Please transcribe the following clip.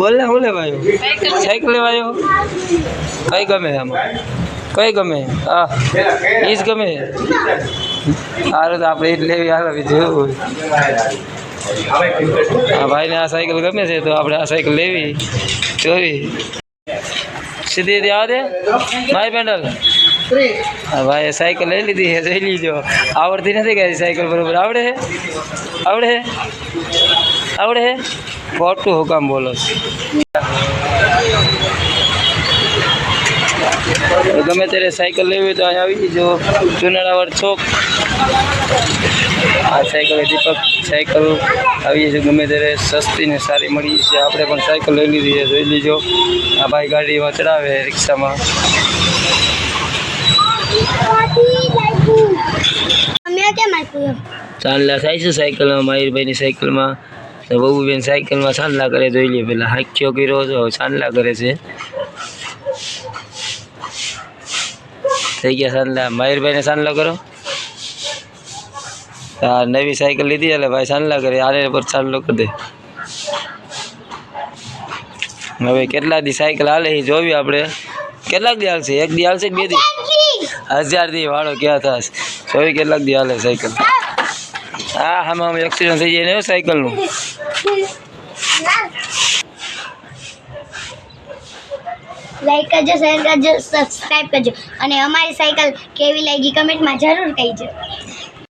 બોલ ને, હું લેવા આવ્યો? સાયકલ લેવા આવ્યો? કઈ ગમે આમાં? કઈ ગમે? હા એ જ ગમે. સારું તો આપણે એ જ લેવી, હાલ, બીજું એવું હા ભાઈને આ સાયકલ ગમે છે તો આપણે આ સાયકલ લેવી, જોવી. સીધી સીધી આવા દે માય પેન્ડલ. હા ભાઈ સાયકલ લઈ લીધી છે, જોઈ લીજો. આવડતી નથી કઈ સાયકલ બરોબર આવડે છે? આવડે છે? આવડે છે? ખોટું હુકામ બોલો છો? ગમે ત્યારે સાયકલ લેવી હોય તો અહીંયા આવી જજો. ચુનાળાવાડ ચોક આ સાયકલ દીપક સાયકલ આવી છે ગમે ત્યારે સસ્તી ને સારી મળી છે આપણે પણ સાયકલ લઈ લીધી છે. જોઈ લીજો. આ ભાઈ ગાડીમાં ચડાવે રિક્ષામાં. ચાંદલા થાય છે સાયકલમાં માહિરભાઈની સાયકલમાં. તો બહુબેન સાયકલમાં ચાંદલા કરે જોઈ લે પેલા હાખ્યો કર્યો હવે ચાંદલા કરે છે. થઈ ગયા ચાંદલા માહિરભાઈને ચાંદલા કરો હા નવી સાયકલ લીધી એટલે ભાઈ ચાંદલા કરે આને પર ચાંદલો કરી દે. હવે કેટલા દી સાયકલ હાલે એ જોવી આપણે? કેટલાક દી હાલશે? એક દી હાલશે કે બે દી? હજાર દી. વાળો ક્યાં થશે? જોવી કેટલાક દી હાલે સાયકલ? હા આમાં આમ એક્સિડન્ટ થઈ જાય ને સાયકલનું લાઈક કરજો શેર કરજો સબસ્ક્રાઈબ કરજો. અને અમારી સાયકલ કેવી લાગી કમેન્ટમાં જરૂર કહીજો.